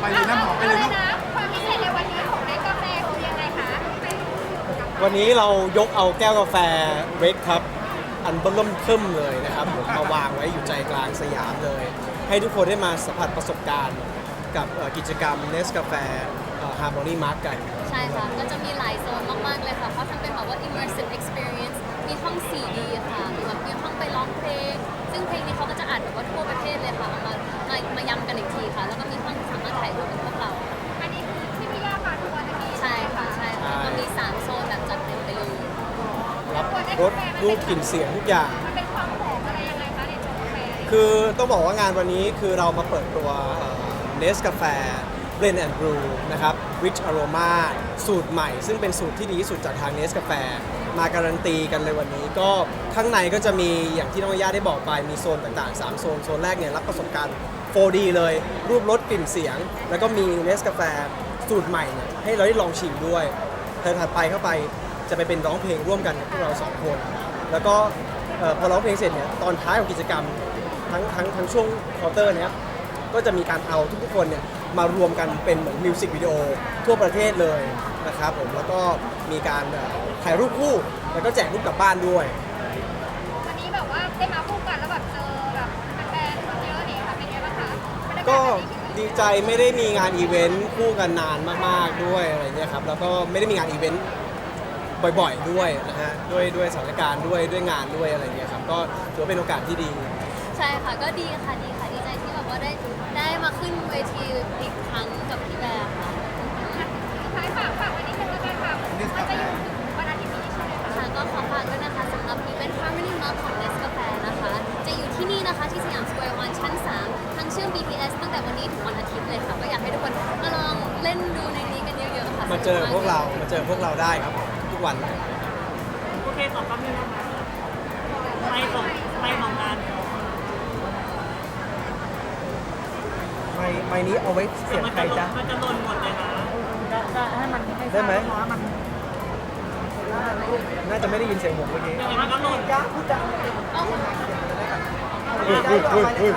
ไปเลยนะหมอไปเลยนะความพิเศษในวันนี้ของเลกาแฟคือยังไงคะวันนี้เรายกเอาแก้วกาแฟเวกครับ อันเบิ่มเพิ่มเลยนะครับผมมาวางไว้อยู่ใจกลางสยามเลย ให้ทุกคนได้มาสัมผัสประสบการณ์กับกิจกรรมเนสกาแฟฮาร์โมนีมาร์กกัน ใช่ค่ะ ก็จะมีหลายโซนมาก ๆ เลยค่ะ เพราะทั้งเป็นแบบว่า immersive experience มีห้อง 4D ค่ะมีแบบมีห้องไปร้องเพลง รสรูปกลิ่นเสียงทุกอย่าง มันเป็นความหอมอะไรยังไงคะในตัวกาแฟคือต้องบอกว่างานวันนี้คือเรามาเปิดตัวเนสกาแฟ Blend and Brew นะครับ Rich Aroma สูตรใหม่ ซึ่งเป็นสูตรที่ดีที่สุดจากทางเนสกาแฟมาการันตีกันเลยวันนี้ก็ข้างในก็จะมีอย่างที่น้องย่าได้บอกไปมีโซนต่างๆ 3 โซน โซนแรกเนี่ยรับประสบการณ์ 4D เลย รูปรสกลิ่นเสียง แล้วก็มีเนสกาแฟสูตรใหม่เนี่ยให้เราได้ลองชิมด้วยเธอถัดไปเข้าไปจะไปเป็นร้องเพลงร่วมกันกับพวกเราสองคน แล้วก็เอ่อพอร้องเพลงเสร็จเนี่ยตอนท้ายของกิจกรรมทั้งทั้งทั้งช่วงเคาน์เตอร์เนี้ยก็จะมีการเอาทุกๆคนเนี่ยมารวมกันเป็นเหมือนมิวสิกวิดีโอทั่วประเทศเลยนะครับผมแล้วก็มีการเอ่อถ่ายรูปคู่แล้วก็แจกรูปกลับบ้านด้วย วันนี้แบบว่าได้มาคู่กันแล้วแบบเจอแบบแฟนๆคนเยอะเนี่ยค่ะเป็นไงบ้างคะบรรยาาศก็แบบนี้คิดว่าดีใจไม่ได้มีงานอีเวนต์คู่กันนานมากๆด้วยอะไรเงี้ยครับแล้วก็ไม่ได้มีงานอีเวนต์ บ่อยๆ ด้วยนะฮะด้วยด้วยสถานการณ์ด้วยด้วยงานด้วยอะไรเงี้ยครับก็ถือว่าเป็นโอกาสที่ดี ใช่ค่ะก็ดีค่ะดีค่ะดีใจที่แบบว่าได้ได้มาขึ้นเวทีอีกครั้งกับพี่แบร์ค่ะสุดท้ายฝากฝากวันนี้เป็นวันการค่ะมันจะอยู่ถึงวันอาทิตย์นี้ใช่ไหมคะค่ะก็ขอฝากด้วยนะคะสำหรับ Event Harmony Month ของ n e s c a f e นะคะ จะอยู่ที่นี่นะคะที่สยามสแควร์วันชั้น 3 ทั้งเชื่อม BTS ตั้งแต่วันนี้ถึงวันอาทิตย์เลยค่ะ ก็อยากให้ทุกคนมาลองเล่นดูในนี้กันเยอะๆค่ะมาเจอพวกเรามาเจอพวกเราได้ครับทุก วันโอเคตอบคำนี้นะคะไม่ตกไม่มองงานไม้ไม้นี้เอาไว้เสียงมันใครจะหล่จ๊ะ นมันจะหล่นหมดเลยนะให้มันให้ได้ไหมทราบว่ามันน่าจะไม่ได้ยินเสียงผมเมื่อกี้ ยังไงมันก็หล่นจ้าพูดจ้าอุ้ยอุ้ยอุ้ยอุ้ย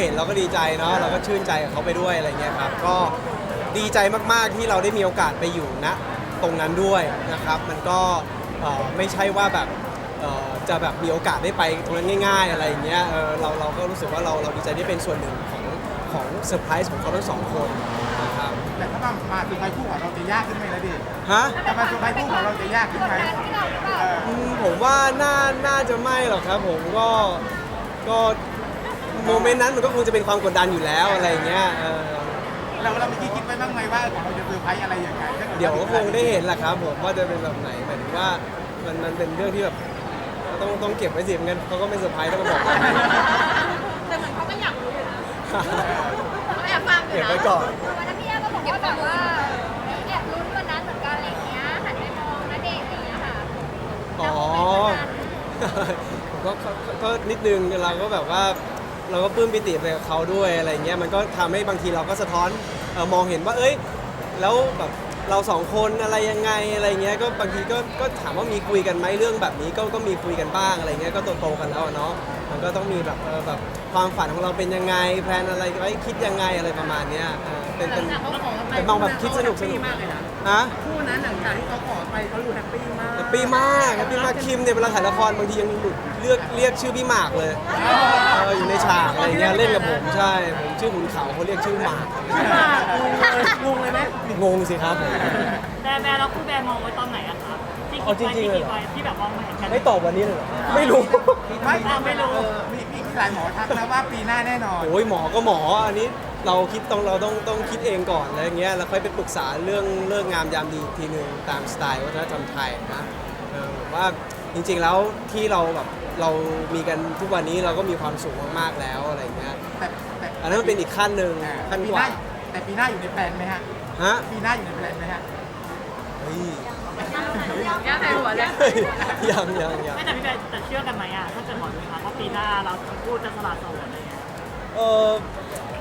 เราเห็นเราก็ดีใจเนาะเราก็ชื่นใจกับเขาไปด้วยอะไรเงี้ยครับก็ดีใจมากๆที่เราได้มีโอกาสไปอยู่ณตรงนั้นด้วยนะครับ มันก็เอ่อไม่ใช่ว่าแบบเอ่อจะแบบมีโอกาสได้ไปตรงนั้นง่าย ๆ อะไรอย่างเงี้ยเออเราเราก็รู้สึกว่าเราเราดีใจที่เป็นส่วนหนึ่งของของเซอร์ไพรส์ของเขาทั้งสองคนนะครับแต่ถ้ามามาสุดท้ายคู่ของเราจะยากขึ้นไหมล่ะดิฮะถ้ามาสุดท้ายคู่ของเราจะยากขึ้นกดไหมดันที่เราหรือเปล่าเอออืมผมว่าน่าน่าจะไม่หรอกครับผมก็ก็ โมเมนต์นั้นมันก็คงจะเป็นความกดดันอยู่แล้วอะไรอย่างเงี้ยเออเราเราเมื่อกี้คิดไว้บ้างไหมว่าของเราจะเซอร์ไพรส์อะไรยังไงถ้ากิเดี๋ยวก็คงได้เห็นแหละครับผมว่าจะเป็นแบบไหนหมายถึงว่ามันมันเป็นเรื่องที่แบบต้องต้องเก็บไว้สิไม่งั้นเขาก็ไม่เซอร์ไพรส์ต้องมาบอกผมแต่เหมือนเขาก็อยากรู้อยู่นะเขาแอบฟังอยู่เก็บนะไว้ก่อน วันนั้นพี่ย่าก็บอกว่าแบบว่าแอบลุ้นวันนั้นเหมือนกันอะไรอย่างเงี้ยหันไปมองณเดชน์อะไรอย่างเงี้ยค่ะอ๋อผมก็ก็ก็ก็นิดนึงเราก็แบบว่า เราก็ปลื้มปิติไปกับเขาด้วยอะไรเงี้ยมันก็ทำให้บางทีเราก็สะท้อนเอ่อมองเห็นว่าเอ้ยแล้วแบบเราสองคนอะไรยังไงอะไรเงี้ยก็บางทีก็ก็ถามว่ามีคุยกันไหมเรื่องแบบนี้ก็ก็มีคุยกันบ้างอะไรเงี้ยก็โตๆกันแล้วอะเนาะมันก็ต้องมีแบบเออแบบความฝันของเราเป็นยังไงแพลนอะไรไว้คิดยังไงอะไรประมาณเนี้ยเออเป็นเป็นเป็นมองแบบคิดสนุกสนุกมากเลยนะ ฮะคู่ นั้นหลังจากที่เขาขอไปเขาดูแฮปปี้มากแฮปปี้มากแฮปปี้มากคิมเนี่ยเวลาถ่ายละครบางทียังหลุดเลือกเรียกชื่อพี่หมากเลยเอออยู่ในฉากอะไรเงี้ยเล่นกับผมใช่ผมชื่อขุนเขาเขาเรียกชื่อหมากงงเลยไหมงงสิครับผมแบร์แบร์แล้วคู่แบร์มองไว้ตอนไหนอะครับที่เอาคิดจริไว้งๆที่เลยเหรอคิดไว้ที่แบบมองมาเห็นกันไม่ตอบวันนี้เลยเหรอไม่รู้ไม่อะไม่รู้เออมีมี หลายหมอทักนะว่าปีหน้าแน่นอน โอ้ยหมอก็หมออันนี้เราคิดต้องเราต้องต้องคิดเองก่อนอะไรเงี้ยแล้วค่อยไปปรึกษาเรื่องเรื่องงามยามดีอีกทีหนึ่งตามสไตล์วัฒนธรรมไทยนะเออผมว่าจริงๆแล้วที่เราแบบเรามีกันทุกวันนี้เราก็มีความสุขมากๆแล้วอะไรเงี้ยแต่แต่อันนั้นมันเป็นอีกขั้นหนึ่งอ่าขั้นปีกหน้าว่าแต่ปีหน้าอยู่ในแพลนไหมฮะ ฮะปีหน้าอยู่ในแพลนไหมฮะ เฮ้ย ย่าใส่หัวเลยยังยังยังไม่แต่พี่แบร์แต่เชื่อกันไหมอะถ้าเกิดหมอดูทักว่าปีหน้าเราทั้งคู่จะสละโสดอะไรเงี้ยเออ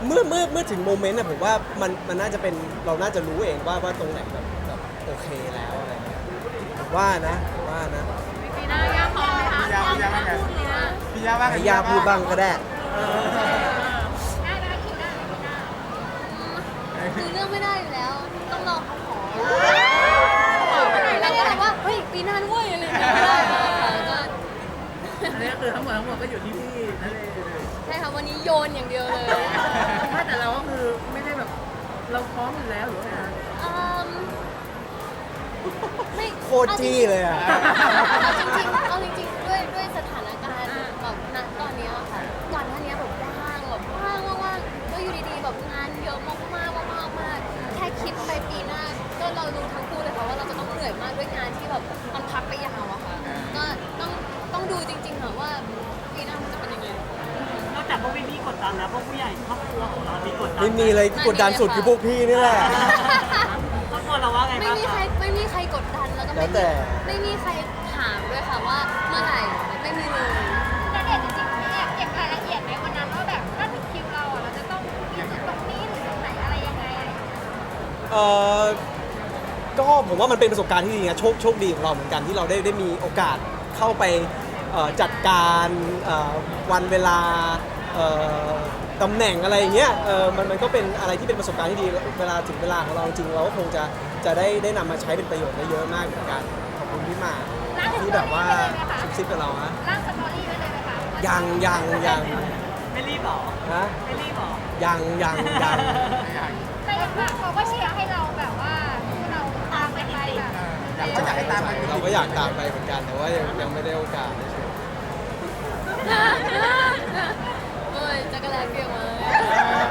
เมื่อเมื่อเมื่อถึงโมเมนต์น่ะผมว่ามันมันน่าจะเป็นเราน่าจะรู้เองว่าว่าตรงไหนแบบแบบโอเคแล้วอะไรเงี้ยผมว่านะผมว่านะปีหน้าย่าพร้อมไหมคะพี่ยาาพี่ยาว่าไงพี่ยาว่าไงให้ย่าพูดบ้างก็ได้ได้ไหมคะคิวได้คิวได้คือเรื่องไม่ได้อยู่แล้ว ต้องรอเขาขอแล้วก็แบบว่าเฮ้ย ปีหน้าด้วยอะไรอย่างเงี้ยไม่ได้เลยค่ะก็อันนี้ก็คือทั้งหมดทั้งหมดก็อยู่ที่พี่นั่นเองใช่ค่ะวันนี้โยนอย่างเดียวเลยไม่แต่เราก็คือไม่ได้แบบเราพร้อมอยู่แล้วหรือว่าไงฮะอืมไม่โคตรจี้เลยอะเอาจริงๆเอาจริงๆด้วยด้วยสถานการณ์แบบณตอนเนี้ยค่ะก่อนหน้านี้แบบว่างแบบว่างว่างๆแล้วอยู่ดีๆแบบงานเยอะมากๆมากๆมากๆแค่คิดไปปีหน้าก็เรารู้ทั้ง แบบมันพักไปยาวอะค่ะ ก็ต้องต้องดูจริงๆค่ะว่าปีหน้ามันจะเป็นยังไง นอกจากพวกพี่ๆกดดันแล้วพวกผู้ใหญ่ครอบครัวของเรามีกดดันไม่มีเลยกดดันสุดคือพวกพี่นี่แหละ ครอบครัวเราว่าไงไม่บ้างมีใครคะไม่มีใครกดดันแล้วก็แล้ไม่วแต่ มีไม่มีใครถามด้วยค่ะว่าเมื่อไหร่ไม่มีเลยแล้วเด็กจริงๆพี่แอบเก็บรายละเอียดไหมวันนั้นว่าแบบถ้าถึงคิวเราอะเราจะต้องมีจุดตรงนี้หรือตรงไหนอะไรยังไงอะไรอย่างเงี้ยเออ ก็ผมว่ามันเป็นประสบการณ์ที่ดีนะโชคโชคดีของเราเหมือนกันที่เราได้ได้มีโอกาสเข้าไปเอ่อจัดการเอ่อวันเวลาเอ่อตำแหน่งอะไรอย่างเงี้ยเออมันมันก็เป็นอะไรที่เป็นประสบการณ์ที่ดีเวลาถึงเวลาของเราจริงๆเราก็คงจะจะได้ได้นำมาใช้เป็นประโยชน์ได้เยอะมากเหมือนกันขอบคุณพี่หมากที่แบบว่าซุบซิบกับเราฮะร่างสตอรี่ไว้เลยไหมคะยังยังยังไม่รีบหรอฮะไม่รีบหรอยังยังยัง แต่ยังว่าเขาก็เชียร์ให้ กก็อยากให้ตามไปเราก็อยากตามไปเหมือนกัน แต่ว่ายังยังไม่ได้โอกาสเอ้ยจักรแลเปียกมา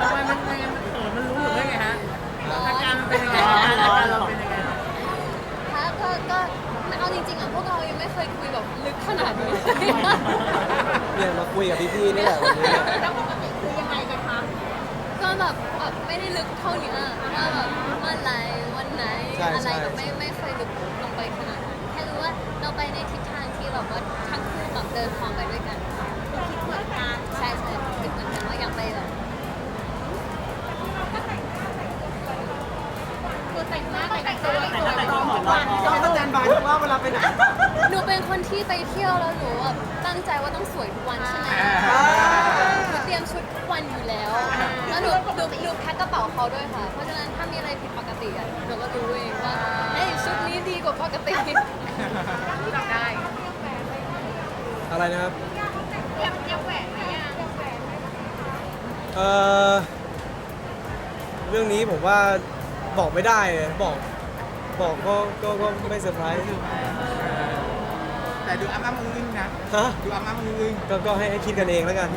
ทำไมมันมันมันเขินมันรู้หรือว่าไงฮะอาการมันเป็นยังไงอาการเราเป็นยังไงคะก็ก็เอาจริงๆอะพวกเรายังไม่เคยคุยแบบลึกขนาดนี้เนี่ยมาคุยกับพี่ๆนี่แหละวันนี้เนี่ยแล้วปกติคือยังไงกันคะก็แบบแบบไม่ได้ลึกเท่านี้อะว่าแบบเมื่อไหรวันไหนอะไรแบบไม่ไม่ ดินพร้อมไปด้วยกันคิดเหมือนกันใช่ใช่คิดเหมือนกันว่าอยากไปแบบคือแต่งหน้าแต่งตัวแต่ก็แต่งตัวหมอนรอบเราก็แตนบายว่าเวลาไปไหนหนูเป็นคนที่ไปเที่ยวแล้วหนูแบบตั้งใจว่าต้องสวยทุกวันใช่ไหมหนูเตรียมชุดทุกวันอยู่แล้ว แล้วหนูหนูหนูแพ็คกระเป๋าเขาด้วยค่ะ เพราะฉะนั้นถ้ามีอะไรผิดปกติอะหนูก็รู้เองว่าเอ้ยชุดนี้ดีกว่าปกติจำได้ อะไรนะครับเตรียมเตรียมแหวนไหมยังเออเรื่องนี้ผมว่าบอกไม่ได้เลยบอกบอกก็ก็ก็ไม่เซอร์ไพรส์แต่ดูอ้ำอ้ำอึ้งๆนะฮะดูอ้ำอ้ำอึ้งก็ก็ให้ให้คิดกันเองแล้วกัน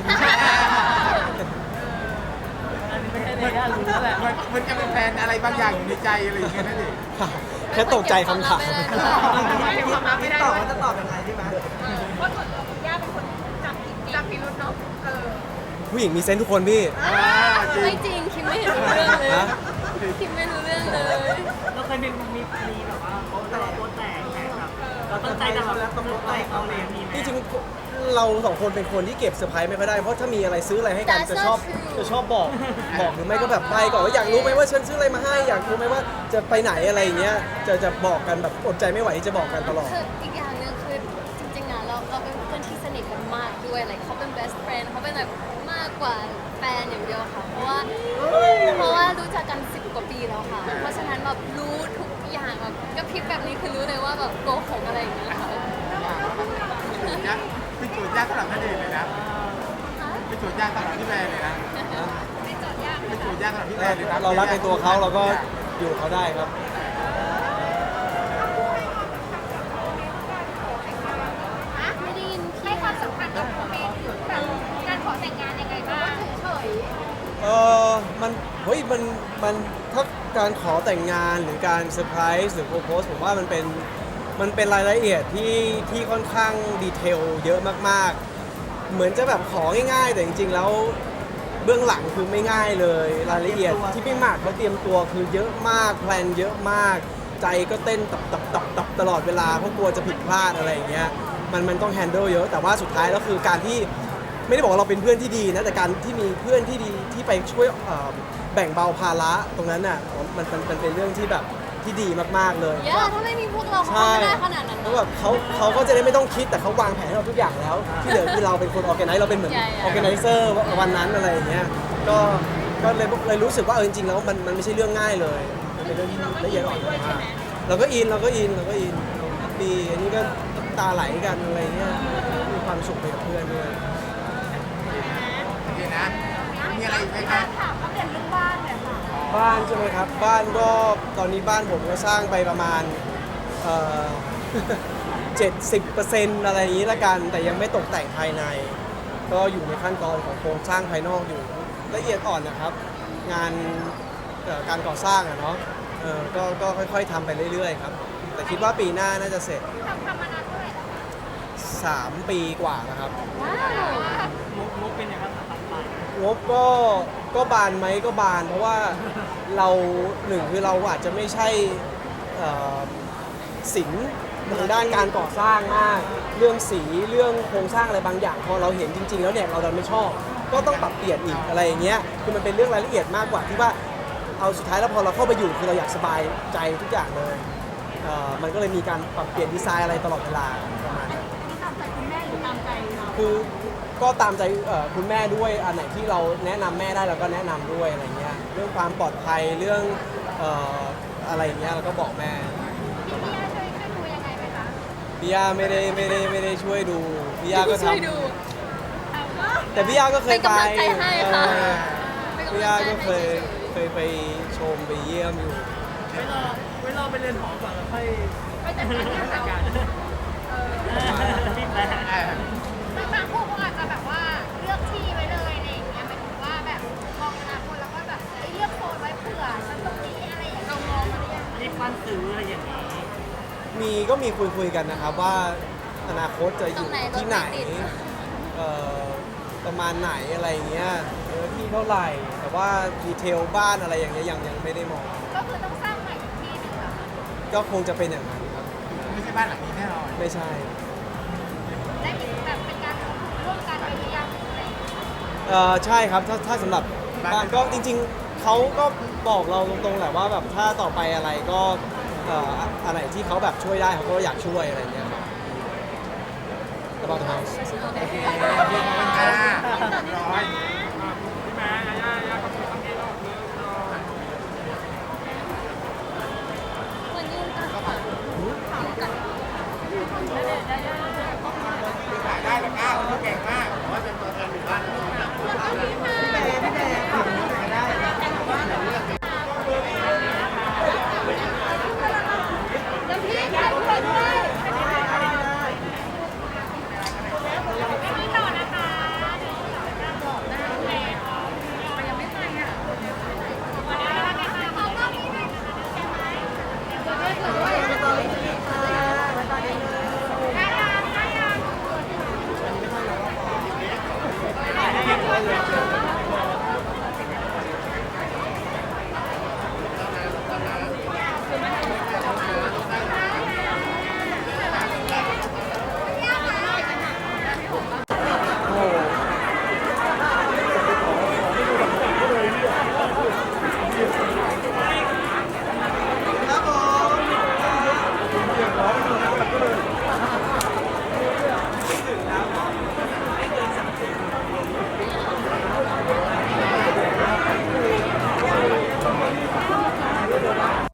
อันนี้ไม่ใช่เลยอะรู้แล้วแหละๆมันมันจะเป็นแฟนอะไรบางอย่างอยู่ในใจอะไรอย่างเงี้ยนั่นเองแค่ตกใจคำถามไม่ได้ค่ะความลับไม่ได้ตอบว่าจะตอบยังไง ผู้หญิงมีเซนส์ทุกคนพี่อ่าจริไม่งจริงคิมไม่เห็นรู้เรื่องเลย ฮะคิมไม่รู้เรื่องเลย เราเคยมีมีมีแบบว่าโป๊ะแตกโป๊ะแตกแตกแบบเราตั้งใจจะแบบโป๊ะแตกเอาเลยมีไหมที่จริงเราสองคนเป็นคนที่เก็บเซอร์ไพรส์ไม่ค่อยได้เพราะถ้ามีอะไรซื้ออะไรให้กัน That's จะ not ชอบ true จะชอบบอกบอกหรือไม่ก็แบบไปก่อนว่าอยากรู้ไหมว่าฉันซื้ออะไรมาให้อยากรู้ไหมว่าจะไปไหนอะไรอย่างเงี้ยจะจะบอกกันแบบอดใจไม่ไหวที่จะบอกกันตลอด คืออีกอย่างหนึ่ง กกว่าแฟนอย่างเดียวค่ะ เพราะว่าเพราะว่ารู้จักกันสิบกว่าปีแล้วค่ะ เพราะฉะนั้นแบบรู้ทุกอย่างแบบกระพริบแบบนี้คือรู้เลยว่าแบบโกหกอะไรอย่างเงี้ยค่ะยักษ์เป็นโจทย์ยากสำหรับนั่นเองเลยนะเป็นโจทย์ยากสำหรับพี่แวร์เลยนะเป็นโจทย์ยากสำหรับพี่แวร์เลยนะเรารักในตัวเขาเราก็อยู่กับเขาได้ครับ ไม่ได้ยิน ให้ความสำคัญกับโมเมนต์แบบการขอแต่งงานยังไงบ้างเฉย เออมันเฮ้ย มันมันถ้าการขอแต่งงานหรือการเซอร์ไพรส์หรือโปรโพสผมว่ามันเป็นมันเป็นรายละเอียดที่ที่ค่อนข้างดีเทลเยอะมากๆ เหมือนจะแบบของง่ายๆ แต่จริงๆแล้วเบื้องหลังคือไม่ง่ายเลย รายละเอียดที่พี่หมากเขาเตรียมตัวคือเยอะมากแพลนเยอะมาก ใจก็เต้นตับตับตับตับตลอดเวลาเพราะกลัวจะผิดพลาดอะไรอย่างเงี้ยมันมันต้องแฮนเดิลเยอะแต่ว่าสุดท้ายแล้วคือการที่ ไม่ได้บอกว่าเราเป็นเพื่อนที่ดีนะแต่การที่มีเพื่อนที่ดีที่ไปช่วยเอ่อแบ่งเบาภาระตรงนั้นน่ะมันมันมันเป็นเรื่องที่แบบที่ดีมากๆเลย เยอะถ้าไม่มีพวกเราเขาก็ไม่ได้ขนาดนั้นแล้วแบบเขาเขาก็จะได้ไม่ต้องคิดแต่เขาวางแผนให้เราทุกอย่างแล้ว ที่เหลือคือเราเป็นคนออแกไนซ์เราเป็นเหมือนใช่ออแกไนเซอร์วันนั้นอะไรอย่างเงี้ยก็ก็เลยเลยรู้สึกว่าเออจริงๆแล้วมันมันไม่ใช่เรื่องง่ายเลยมันเป็นเรื่องที่ละเอียดอ่อนมากเราก็อินเราก็อินเราก็อินดีอันนี้ก็น้ำตาไหลกันอะไรเงี้ยมีความสุขไปกับเพื่อนด้วย โอเคนะ มีอะไรอีกไหมคการับรถามอัปเดตเรื่องบ้านเนี่ยค่ะบ้านใช่ไหมครับ บ้านก็ตอนนี้บ้านผมก็สร้างไปประมาณเอ่อ70%อะไรอย่างนี้ละกัน แต่ยังไม่ตกแต่งภายใน ก็อยู่ในขั้นตอนของโครงสร้างภายนอกอยู่ละเอียดอ่อนนะครับ งานเอ่อการก่อสร้างอะเนาะเออก็ก็ค่อยๆทำไปเรื่อยๆครับ แต่คิดว่าปีหน้าน่าจะเสร็จ ทำทำมาน 3 ปีกว่าแล้วครับ ว้าวมุกมุกเป็นยังไงบ้างครับไปงบก็ก็บานไหมก็บานเพราะว่าเราหนึ่งคือเราอาจจะไม่ใช่เอ่อศิลป์ทางด้านการก่อสร้างมาก เรื่องสีเรื่องโครงสร้างอะไรบางอย่าง พอเราเห็นจริง ๆ แล้วเนี่ยเราดันไม่ชอบ ก็ต้องปรับเปลี่ยนอีกอะไรอย่างเงี้ยคือมันเป็นเรื่องรายละเอียดมากกว่าที่ว่าเอาสุดท้ายแล้วพอเราเข้าไปอยู่คือเราอยากสบายใจทุกอย่างเลยเอ่อมันก็เลยมีการปรับเปลี่ยนดีไซน์อะไรตลอดเวลาประมาณ คือก็ตามใจเอ่อคุณแม่ด้วยอันไหนที่เราแนะนำแม่ได้เราก็แนะนำด้วยอะไรเงี้ยเรื่องความปลอดภัยเรื่องเอ่ออะไรอย่างเงี้ยเราก็บอกแม่พี่เบียร์ช่วยช่วยดูยังไงไหมคะพี่ย่าไม่ได้ไม่ได้ไม่ได้ช่วยดูพี่ย่าก็ทช่วยดูเอาว่าำแต่พี่ย่าก็เคยเป็นไปกำลังใจให้ค่ะเออเป็นพี่กำลัย่างใจก็เคยให้เคยไปชมไปเยี่ยมอยู่ไว้รอไว้รอไปเรียนหอก่อนแล้วค่อยไปจัดการงานเราการเออรีบแล้วเออซึ่งบางคู่เขาอาจจะแบบว่าเลือกที่ไว้เลยอะไรอย่างเงี้ยหมายถึงว่าแบบมองอนาคตแล้วก็แบบเอ้ยเลือกโซนไว้เผื่อฉันตรงนี้อะไรอย่างเงี้ยเรามองมาหรือยังรีบฟันซื้ออะไรอย่างนี้มีก็มีคุยคุยๆกันนะครับว่าอนาคตจะอยู่ที่ไหนเอ่อประมาณไหนอะไรอย่างเงี้ยเออที่เท่าไหร่ แต่ว่าดีเทลบ้านอะไรอย่างเงี้ยยังยังไม่ได้มอง ก็คือต้องสร้างใหม่อีกที่หนึงเหรอคะก็คงจะเป็นอย่างนั้นครับ ไม่ใช่บ้านหลังนี้แน่นอนไม่ใช่ เอ่อใช่ครับถ้าถ้าสำหรับบ้านก็จริงๆเขาก็บอกเราตรงๆแหละว่าแบบถ้าต่อไปอะไรก็เอ่ออะไรที่เขาแบบช่วยได้เขาก็อยากช่วยอะไรอย่างเงี้ยครับ About the house โอเคขอบคุณค่ะ